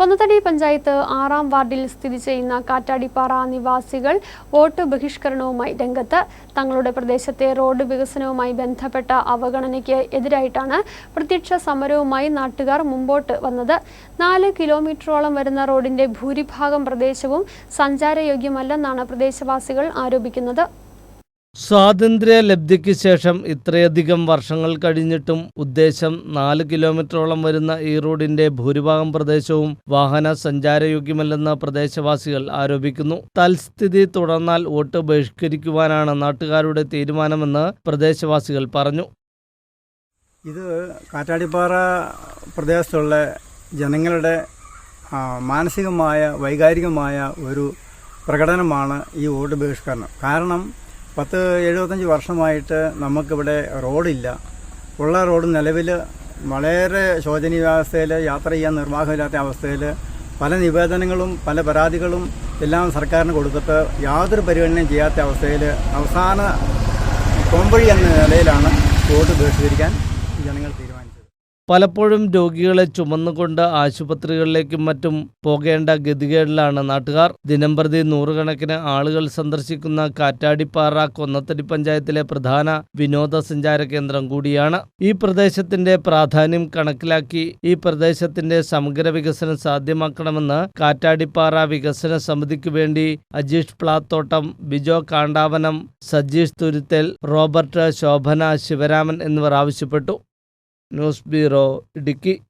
കൊന്നത്തടി പഞ്ചായത്ത് ആറാം വാർഡിൽ സ്ഥിതി ചെയ്യുന്ന കാറ്റാടിപ്പാറ നിവാസികൾ വോട്ട് ബഹിഷ്കരണവുമായി രംഗത്ത്. തങ്ങളുടെ പ്രദേശത്തെ റോഡ് വികസനവുമായി ബന്ധപ്പെട്ട അവഗണനയ്ക്ക് എതിരായിട്ടാണ് പ്രത്യക്ഷ സമരവുമായി നാട്ടുകാർ മുമ്പോട്ട് വന്നത്. നാല് കിലോമീറ്ററോളം വരുന്ന റോഡിന്റെ ഭൂരിഭാഗം പ്രദേശവും സഞ്ചാരയോഗ്യമല്ലെന്നാണ് പ്രദേശവാസികൾ ആരോപിക്കുന്നത്. സ്വാതന്ത്ര്യ ലബ്ധിക്ക് ശേഷം ഇത്രയധികം വർഷങ്ങൾ കഴിഞ്ഞിട്ടും ഉദ്ദേശം നാല് കിലോമീറ്ററോളം വരുന്ന ഈ റോഡിന്റെ ഭൂരിഭാഗം പ്രദേശവും വാഹന സഞ്ചാരയോഗ്യമല്ലെന്ന് പ്രദേശവാസികൾ ആരോപിക്കുന്നു. തൽസ്ഥിതി തുടർന്നാൽ വോട്ട് ബഹിഷ്കരിക്കുവാനാണ് നാട്ടുകാരുടെ തീരുമാനമെന്ന് പ്രദേശവാസികൾ പറഞ്ഞു. ഇത് കാറ്റാടിപ്പാറ പ്രദേശത്തുള്ള ജനങ്ങളുടെ മാനസികമായ വൈകാരികമായ ഒരു പ്രകടനമാണ് ഈ വോട്ട് ബഹിഷ്കരണം. കാരണം പത്ത് എഴുപത്തഞ്ച് വർഷമായിട്ട് നമുക്കിവിടെ റോഡില്ല. ഉള്ള റോഡ് നിലവിൽ വളരെ ശോചനീയാവസ്ഥയിൽ യാത്ര ചെയ്യാൻ നിർവാഹമില്ലാത്ത അവസ്ഥയിൽ പല നിവേദനങ്ങളും പല പരാതികളും എല്ലാം സർക്കാരിന് കൊടുത്തിട്ട് യാതൊരു പരിഗണനയും ചെയ്യാത്ത അവസ്ഥയിൽ അവസാന കൊമ്പഴി എന്ന നിലയിലാണ് വോട്ട് ബഹിഷ്കരിക്കാൻ ജനങ്ങൾ തീരുമാനിച്ചത്. പലപ്പോഴും രോഗികളെ ചുമന്നുകൊണ്ട് ആശുപത്രികളിലേക്കും മറ്റും പോകേണ്ട ഗതികേടിലാണ് നാട്ടുകാർ. ദിനംപ്രതി നൂറുകണക്കിന് ആളുകൾ സന്ദർശിക്കുന്ന കാറ്റാടിപ്പാറ കൊന്നത്തടി പഞ്ചായത്തിലെ പ്രധാന വിനോദസഞ്ചാര കേന്ദ്രം കൂടിയാണ്. ഈ പ്രദേശത്തിന്റെ പ്രാധാന്യം കണക്കിലാക്കി ഈ പ്രദേശത്തിന്റെ സമഗ്ര വികസനം സാധ്യമാക്കണമെന്ന് കാറ്റാടിപ്പാറ വികസന സമിതിക്ക് വേണ്ടി അജീഷ് പ്ലാത്തോട്ടം ബിജോ കാണ്ടാവനം സജീഷ് തുരുത്തേൽ റോബർട്ട് ശോഭന ശിവരാമൻ എന്നിവർ ആവശ്യപ്പെട്ടു. Nosbiro Idiki